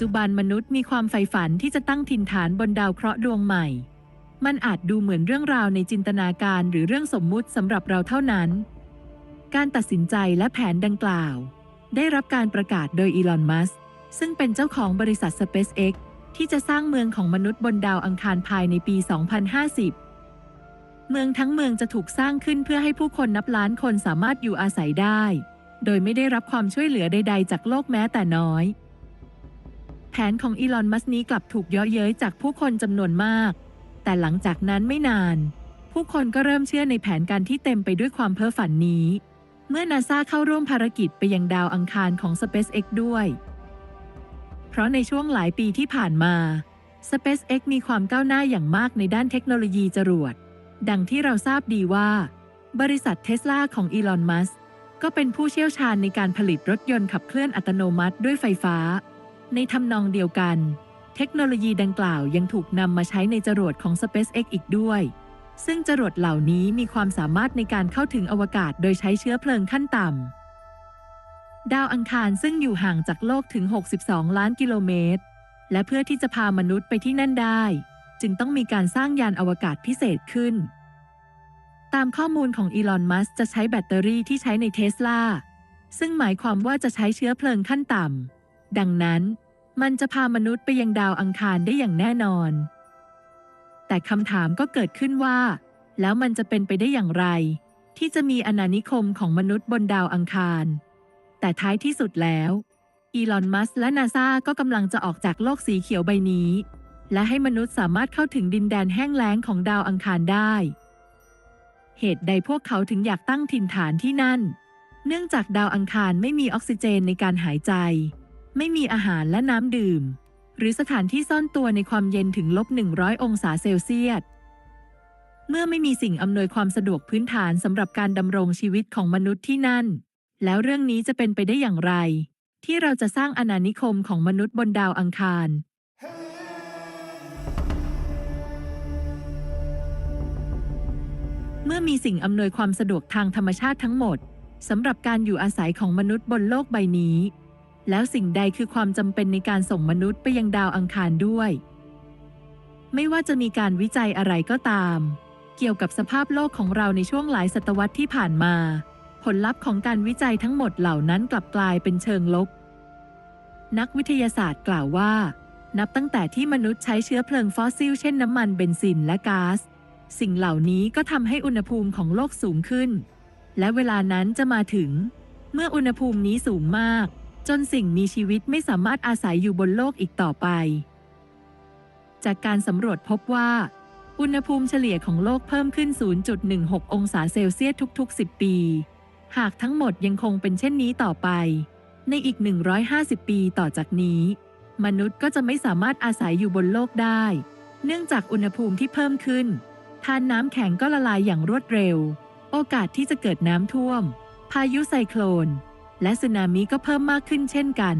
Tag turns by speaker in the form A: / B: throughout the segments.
A: จุบันมนุษย์มีความใฝ่ฝันที่จะตั้งถิ่นฐานบนดาวเคราะห์ดวงใหม่ มันอาจดูเหมือนเรื่องราวในจินตนาการหรือเรื่องสมมุติสำหรับเราเท่านั้น การตัดสินใจและแผนดังกล่าว ได้รับการประกาศโดยอีลอน มัสก์ซึ่งเป็นเจ้าของบริษัท SpaceX ที่จะสร้างเมืองของมนุษย์บนดาวอังคารภายในปี 2050 เมืองทั้งเมืองจะถูกสร้างขึ้นเพื่อให้ผู้คนนับล้านคนสามารถอยู่อาศัยได้ โดยไม่ได้รับความช่วยเหลือใด ๆ จากโลกแม้แต่น้อย แผนของอีลอน มัสก์นี้กลับถูกเยาะเย้ยจากผู้คนจำนวนมาก แต่หลังจากนั้นไม่นาน ผู้คนก็เริ่มเชื่อในแผนการที่เต็มไปด้วยความเพ้อฝันนี้ เมื่อนาซาเข้าร่วมภารกิจไปยังดาวอังคารของ SpaceX ด้วย เพราะในช่วงหลายปีที่ผ่านมา SpaceX มีความก้าวหน้าอย่างมากในด้านเทคโนโลยีจรวด ดังที่เราทราบดีว่า บริษัทเทสลาของอีลอน มัสก์ก็เป็นผู้เชี่ยวชาญในการผลิตรถยนต์ขับเคลื่อนอัตโนมัติด้วยไฟฟ้า ในทำนองเดียวกัน เทคโนโลยีดังกล่าวยังถูกนำมาใช้ในจรวดของ SpaceX อีกด้วย ซึ่งจรวดเหล่านี้มีความสามารถในการเข้าถึงอวกาศโดยใช้เชื้อเพลิงขั้นต่ำ ดาวอังคารซึ่งอยู่ห่างจากโลกถึง 62 ล้านกิโลเมตร และเพื่อที่จะพามนุษย์ไปที่นั่นได้ จึงต้องมีการสร้างยานอวกาศพิเศษขึ้น ตามข้อมูลของอีลอน มัสก์จะใช้แบตเตอรี่ที่ใช้ในเทสลาซึ่งหมายความว่าจะใช้เชื้อเพลิงขั้นต่ำ ดังนั้นมันจะพามนุษย์ไปยังดาวอังคารได้อย่างแน่นอน แต่คำถามก็เกิดขึ้นว่า แล้วมันจะเป็นไปได้อย่างไร ที่จะมีอาณานิคมของมนุษย์บนดาวอังคาร แต่ท้ายที่สุดแล้วอีลอน มัสก์และนาซาก็กำลังจะออกจากโลกสีเขียวใบนี้ และให้มนุษย์สามารถเข้าถึงดินแดนแห้งแล้งของดาวอังคารได้ เหตุใดพวกเขาถึงอยากตั้งถิ่นฐานที่นั่น เนื่องจากดาวอังคารไม่มีออกซิเจนในการหายใจ ไม่มีอาหารและน้ำดื่ม หรือสถานที่ซ่อนตัวในความเย็นถึงลบ 100 องศาเซลเซียส เมื่อไม่มีสิ่งอำนวยความสะดวกพื้นฐานสำหรับการดำรงชีวิตของมนุษย์ที่นั่น แล้วเรื่องนี้จะเป็นไปได้อย่างไร ที่เราจะสร้างอาณานิคมของมนุษย์บนดาวอังคารเมื่อมีสิ่งอำนวยความสะดวกทางธรรมชาติทั้งหมดสำหรับการอยู่อาศัยของมนุษย์บนโลกใบนี้ แล้วสิ่งใดคือความจำเป็นในการส่งมนุษย์ไปยังดาวอังคารด้วย ไม่ว่าจะมีการวิจัยอะไรก็ตาม เกี่ยวกับสภาพโลกของเราในช่วงหลายศตวรรษที่ผ่านมา ผลลัพธ์ของการวิจัยทั้งหมดเหล่านั้นกลับกลายเป็นเชิงลบ นักวิทยาศาสตร์กล่าวว่า นับตั้งแต่ที่มนุษย์ใช้เชื้อเพลิงฟอสซิล เช่นน้ำมันเบนซินและก๊าซสิ่งเหล่านี้ก็ทำให้อุณหภูมิของโลกสูงขึ้น และเวลานั้นจะมาถึง เมื่ออุณหภูมินี้สูงมาก จนสิ่งมีชีวิตไม่สามารถอาศัยอยู่บนโลกอีกต่อไป จากการสำรวจพบว่า อุณหภูมิเฉลี่ยของโลกเพิ่มขึ้น 0.16 องศาเซลเซียสทุก ๆ 10 ปี หากทั้งหมดยังคงเป็นเช่นนี้ต่อไป ในอีก 150 ปีต่อจากนี้ มนุษย์ก็จะไม่สามารถอาศัยอยู่บนโลกได้ เนื่องจากอุณหภูมิที่เพิ่มขึ้นทานน้ำแข็งก็ละลายอย่างรวดเร็ว โอกาสที่จะเกิดน้ำท่วม พายุไซโคลน และสึนามิก็เพิ่มมากขึ้นเช่นกัน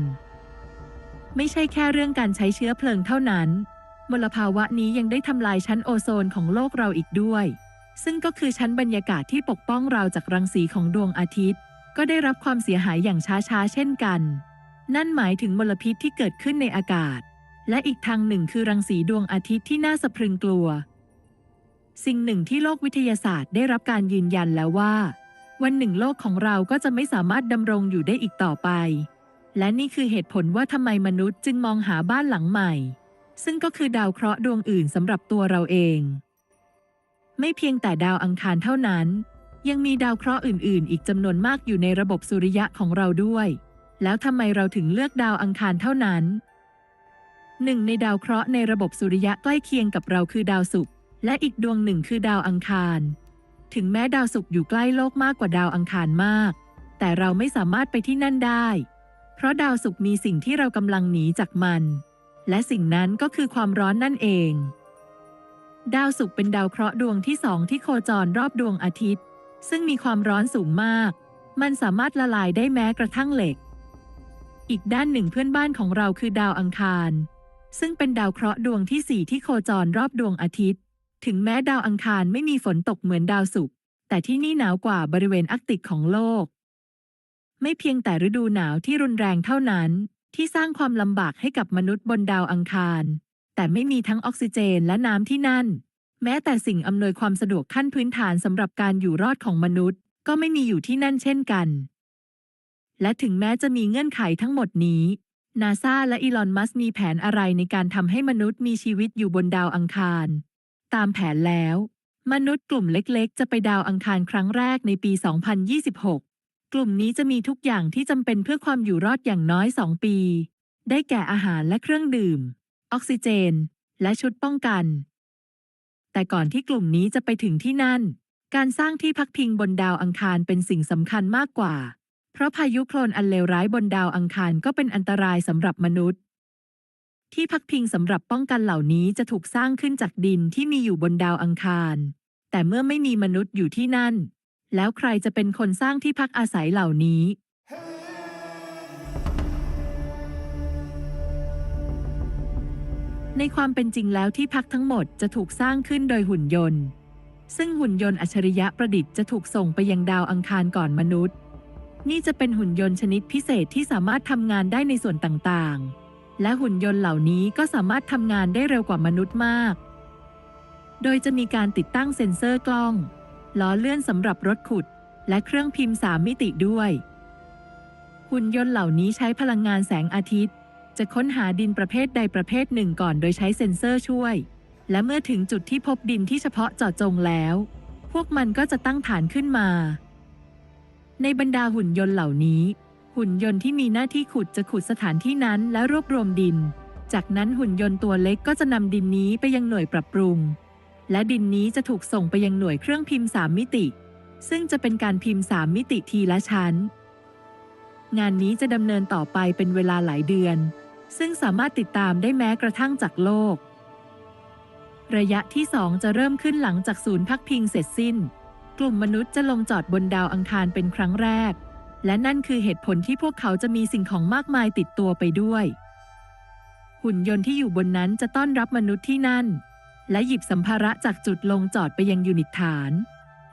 A: ไม่ใช่แค่เรื่องการใช้เชื้อเพลิงเท่านั้น มลภาวะนี้ยังได้ทำลายชั้นโอโซนของโลกเราอีกด้วย ซึ่งก็คือชั้นบรรยากาศที่ปกป้องเราจากรังสีของดวงอาทิตย์ ก็ได้รับความเสียหายอย่างช้าๆเช่นกัน นั่นหมายถึงมลพิษที่เกิดขึ้นในอากาศ และอีกทางหนึ่งคือรังสีดวงอาทิตย์ที่น่าสะพรึงกลัว สิ่งหนึ่งที่โลกวิทยาศาสตร์ได้รับการยืนยันแล้วว่า วันหนึ่งโลกของเราก็จะไม่สามารถดำรงอยู่ได้อีกต่อไป และนี่คือเหตุผลว่าทำไมมนุษย์จึงมองหาบ้านหลังใหม่ ซึ่งก็คือดาวเคราะห์ดวงอื่นสำหรับตัวเราเอง ไม่เพียงแต่ดาวอังคารเท่านั้น ยังมีดาวเคราะห์อื่น ๆ อีกจำนวนมากอยู่ในระบบสุริยะของเราด้วย แล้วทำไมเราถึงเลือกดาวอังคารเท่านั้นหนึ่งในดาวเคราะห์ในระบบสุริยะใกล้เคียงกับเราคือดาวศุกร์และอีกดวงหนึ่งคือดาวอังคาร ถึงแม้ดาวศุกร์อยู่ใกล้โลกมากกว่าดาวอังคารมาก แต่เราไม่สามารถไปที่นั่นได้ เพราะดาวศุกร์มีสิ่งที่เรากำลังหนีจากมัน และสิ่งนั้นก็คือความร้อนนั่นเอง ดาวศุกร์เป็นดาวเคราะห์ดวงที่สองที่โคจรรอบดวงอาทิตย์ ซึ่งมีความร้อนสูงมาก มันสามารถละลายได้แม้กระทั่งเหล็ก อีกด้านหนึ่งเพื่อนบ้านของเราคือดาวอังคาร ซึ่งเป็นดาวเคราะห์ดวงที่สี่ที่โคจรรอบดวงอาทิตย์ ถึงแม้ดาวอังคารไม่มีฝนตกเหมือนดาวศุกร์แต่ที่นี่หนาวกว่าบริเวณอาร์กติกของโลก ไม่เพียงแต่ฤดูหนาวที่รุนแรงเท่านั้น ที่สร้างความลำบากให้กับมนุษย์บนดาวอังคาร แต่ไม่มีทั้งออกซิเจนและน้ำที่นั่น แม้แต่สิ่งอำนวยความสะดวกขั้นพื้นฐานสำหรับการอยู่รอดของมนุษย์ ก็ไม่มีอยู่ที่นั่นเช่นกัน และถึงแม้จะมีเงื่อนไขทั้งหมดนี้นาซาและอีลอนมัสก์มีแผนอะไรในการทำให้มนุษย์มีชีวิตอยู่บนดาวอังคาร ตามแผนแล้ว มนุษย์กลุ่มเล็กๆ จะไปดาวอังคารครั้งแรกในปี 2026 กลุ่มนี้จะมีทุกอย่างที่จำเป็นเพื่อความอยู่รอดอย่างน้อย 2 ปี ได้แก่อาหารและเครื่องดื่ม ออกซิเจน และชุดป้องกัน แต่ก่อนที่กลุ่มนี้จะไปถึงที่นั่น การสร้างที่พักพิงบนดาวอังคารเป็นสิ่งสำคัญมากกว่า เพราะพายุโคลนอันเลวร้ายบนดาวอังคารก็เป็นอันตรายสำหรับมนุษย์ ที่พักพิงสำหรับป้องกันเหล่านี้จะถูกสร้างขึ้นจากดินที่มีอยู่บนดาวอังคาร แต่เมื่อไม่มีมนุษย์อยู่ที่นั่น แล้วใครจะเป็นคนสร้างที่พักอาศัยเหล่านี้ ในความเป็นจริงแล้วที่พักทั้งหมดจะถูกสร้างขึ้นโดยหุ่นยนต์ ซึ่งหุ่นยนต์อัจฉริยะประดิษฐ์จะถูกส่งไปยังดาวอังคารก่อนมนุษย์ นี่จะเป็นหุ่นยนต์ชนิดพิเศษที่สามารถทำงานได้ในส่วนต่างๆ และหุ่นยนต์เหล่านี้ก็สามารถทำงานได้เร็วกว่ามนุษย์มาก โดยจะมีการติดตั้งเซ็นเซอร์กล้อง ล้อเลื่อนสำหรับรถขุด และเครื่องพิมพ์สามมิติด้วย หุ่นยนต์เหล่านี้ใช้พลังงานแสงอาทิตย์ จะค้นหาดินประเภทใดประเภทหนึ่งก่อนโดยใช้เซ็นเซอร์ช่วย และเมื่อถึงจุดที่พบดินที่เฉพาะเจาะจงแล้ว พวกมันก็จะตั้งฐานขึ้นมา ในบรรดาหุ่นยนต์เหล่านี้ หุ่นยนต์ที่มีหน้าที่ขุดจะขุดสถานที่นั้นและรวบรวมดิน จากนั้นหุ่นยนต์ตัวเล็กก็จะนำดินนี้ไปยังหน่วยปรับปรุง และดินนี้จะถูกส่งไปยังหน่วยเครื่องพิมพ์สามมิติ ซึ่งจะเป็นการพิมพ์สามมิติทีละชั้น งานนี้จะดำเนินต่อไปเป็นเวลาหลายเดือน ซึ่งสามารถติดตามได้แม้กระทั่งจากโลก ระยะที่สองจะเริ่มขึ้นหลังจากศูนย์พักพิงเสร็จสิ้น กลุ่มมนุษย์จะลงจอดบนดาวอังคารเป็นครั้งแรก และนั่นคือเหตุผลที่พวกเขาจะมีสิ่งของมากมายติดตัวไปด้วย หุ่นยนต์ที่อยู่บนนั้นจะต้อนรับมนุษย์ที่นั่น และหยิบสัมภาระจากจุดลงจอดไปยังยูนิตฐาน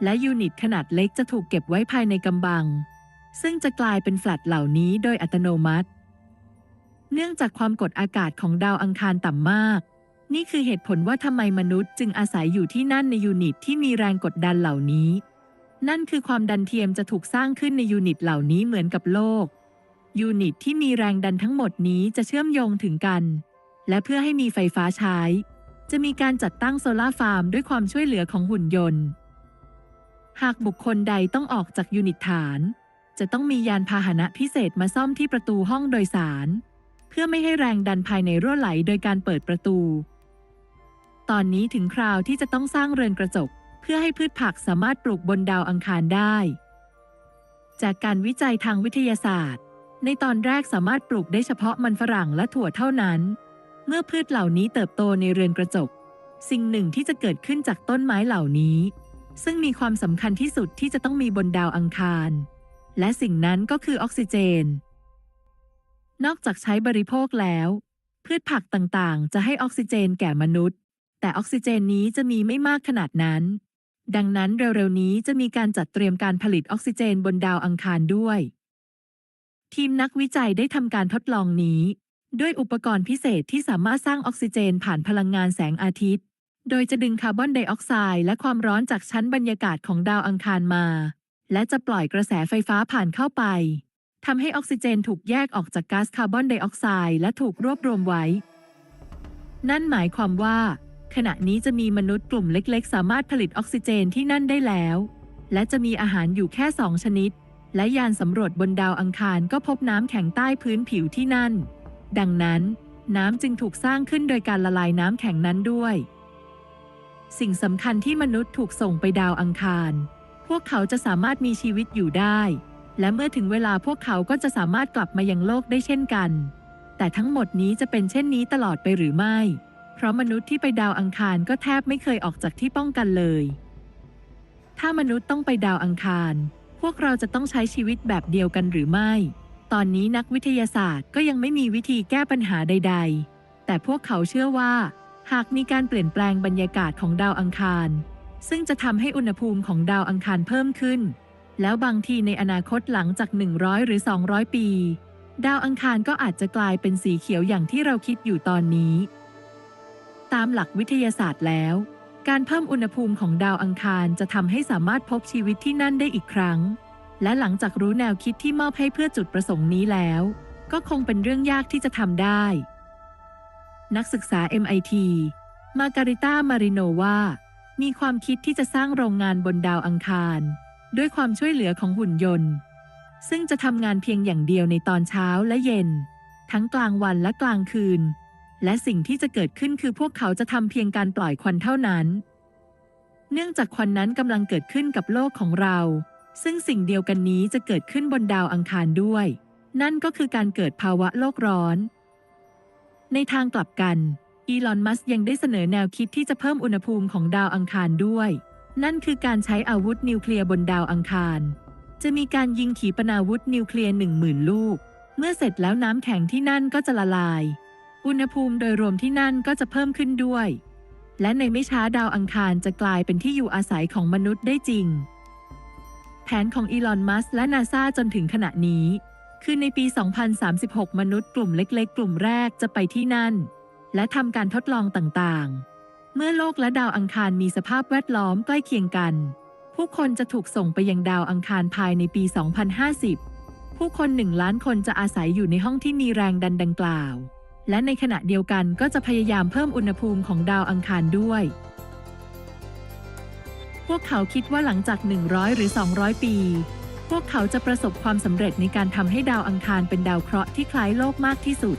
A: และยูนิตขนาดเล็กจะถูกเก็บไว้ภายในกำบัง ซึ่งจะกลายเป็นแฟลตเหล่านี้โดยอัตโนมัติ เนื่องจากความกดอากาศของดาวอังคารต่ำมาก นี่คือเหตุผลว่าทำไมมนุษย์จึงอาศัยอยู่ที่นั่นในยูนิตที่มีแรงกดดันเหล่านี้ นั่นคือความดันเทียมจะถูกสร้างขึ้นในยูนิตเหล่านี้เหมือนกับโลก ยูนิตที่มีแรงดันทั้งหมดนี้จะเชื่อมโยงถึงกัน และเพื่อให้มีไฟฟ้าใช้ จะมีการจัดตั้งโซลาร์ฟาร์มด้วยความช่วยเหลือของหุ่นยนต์ หากบุคคลใดต้องออกจากยูนิตฐาน จะต้องมียานพาหนะพิเศษมาซ่อมที่ประตูห้องโดยสาร เพื่อไม่ให้แรงดันภายในรั่วไหลโดยการเปิดประตู ตอนนี้ถึงคราวที่จะต้องสร้างเรือนกระจก พื่อให้พืชผักสามารถปลูกบนดาวอังคารได้ จากการวิจัยทางวิทยาศาสตร์ ในตอนแรกสามารถปลูกได้เฉพาะมันฝรั่งและถั่วเท่านั้น เมื่อพืชเหล่านี้เติบโตในเรือนกระจก สิ่งหนึ่งที่จะเกิดขึ้นจากต้นไม้เหล่านี้ ซึ่งมีความสำคัญที่สุดที่จะต้องมีบนดาวอังคาร และสิ่งนั้นก็คือออกซิเจน นอกจากใช้บริโภคแล้ว พืชผักต่างๆ จะให้ออกซิเจนแก่มนุษย์ แต่ออกซิเจนนี้จะมีไม่มากขนาดนั้น ดังนั้นเร็วๆนี้จะมีการจัดเตรียมการผลิตออกซิเจนบนดาวอังคารด้วย ทีมนักวิจัยได้ทำการทดลองนี้ ด้วยอุปกรณ์พิเศษที่สามารถสร้างออกซิเจนผ่านพลังงานแสงอาทิตย์ โดยจะดึงคาร์บอนไดออกไซด์และความร้อนจากชั้นบรรยากาศของดาวอังคารมา และจะปล่อยกระแสไฟฟ้าผ่านเข้าไปทำให้ออกซิเจนถูกแยกออกจากก๊าซคาร์บอนไดออกไซด์และถูกรวบรวมไว้ นั่นหมายความว่า ขณะนี้จะมีมนุษย์กลุ่มเล็กๆ สามารถผลิตออกซิเจนที่นั่นได้แล้ว และจะมีอาหารอยู่แค่สองชนิด และยานสำรวจบนดาวอังคารก็พบน้ำแข็งใต้พื้นผิวที่นั่น ดังนั้น น้ำจึงถูกสร้างขึ้นโดยการละลายน้ำแข็งนั้นด้วย สิ่งสำคัญที่มนุษย์ถูกส่งไปดาวอังคาร พวกเขาจะสามารถมีชีวิตอยู่ได้ และเมื่อถึงเวลาพวกเขาก็จะสามารถกลับมายังโลกได้เช่นกัน แต่ทั้งหมดนี้จะเป็นเช่นนี้ตลอดไปหรือไม่ เพราะมนุษย์ที่ไปดาวอังคารก็แทบไม่เคยออกจากที่ป้องกันเลย ถ้ามนุษย์ต้องไปดาวอังคาร พวกเราจะต้องใช้ชีวิตแบบเดียวกันหรือไม่ ตอนนี้นักวิทยาศาสตร์ก็ยังไม่มีวิธีแก้ปัญหาใด ๆ แต่พวกเขาเชื่อว่า หากมีการเปลี่ยนแปลงบรรยากาศของดาวอังคาร ซึ่งจะทำให้อุณหภูมิของดาวอังคารเพิ่มขึ้น แล้วบางทีในอนาคตหลังจาก 100 หรือ 200 ปี ดาวอังคารก็อาจจะกลายเป็นสีเขียวอย่างที่เราคิดอยู่ตอนนี้ ตามหลักวิทยาศาสตร์แล้ว การเพิ่มอุณหภูมิของดาวอังคารจะทำให้สามารถพบชีวิตที่นั่นได้อีกครั้ง และหลังจากรู้แนวคิดที่มอบให้เพื่อจุดประสงค์นี้แล้ว ก็คงเป็นเรื่องยากที่จะทำได้ นักศึกษา MIT มาการิต้ามาริโนวามีความคิดที่จะสร้างโรงงานบนดาวอังคาร ด้วยความช่วยเหลือของหุ่นยนต์ ซึ่งจะทำงานเพียงอย่างเดียวในตอนเช้าและเย็น ทั้งกลางวันและกลางคืน และสิ่งที่จะเกิดขึ้นคือพวกเขาจะทำเพียงการปล่อยควันเท่านั้น เนื่องจากควันนั้นกำลังเกิดขึ้นกับโลกของเรา ซึ่งสิ่งเดียวกันนี้จะเกิดขึ้นบนดาวอังคารด้วย นั่นก็คือการเกิดภาวะโลกร้อน ในทางกลับกัน อีลอน มัสยังได้เสนอแนวคิดที่จะเพิ่มอุณหภูมิของดาวอังคารด้วย นั่นคือการใช้อาวุธนิวเคลียร์บนดาวอังคาร จะมีการยิงขีปนาวุธนิวเคลียร์หนึ่งหมื่นลูก เมื่อเสร็จแล้วน้ำแข็งที่นั่นก็จะละลาย อุณหภูมิโดยรวมที่นั่นก็จะเพิ่มขึ้นด้วย และในไม่ช้าดาวอังคารจะกลายเป็นที่อยู่อาศัยของมนุษย์ได้จริง แผนของอีลอน มัสก์และนาซาจนถึงขณะนี้ คือในปี 2036 มนุษย์กลุ่มเล็ก ๆ กลุ่มแรกจะไปที่นั่น และทำการทดลองต่างๆ เมื่อโลกและดาวอังคารมีสภาพแวดล้อมใกล้เคียงกัน ผู้คนจะถูกส่งไปยังดาวอังคารภายในปี 2050 ผู้คนหนึ่งล้านคนจะอาศัยอยู่ในห้องที่มีแรงดันดังกล่าว และในขณะเดียวกันก็จะพยายามเพิ่มอุณหภูมิของดาวอังคารด้วย พวกเขาคิดว่าหลังจาก 100 หรือ 200 ปี พวกเขาจะประสบความสำเร็จในการทำให้ดาวอังคารเป็นดาวเคราะห์ที่คล้ายโลกมากที่สุด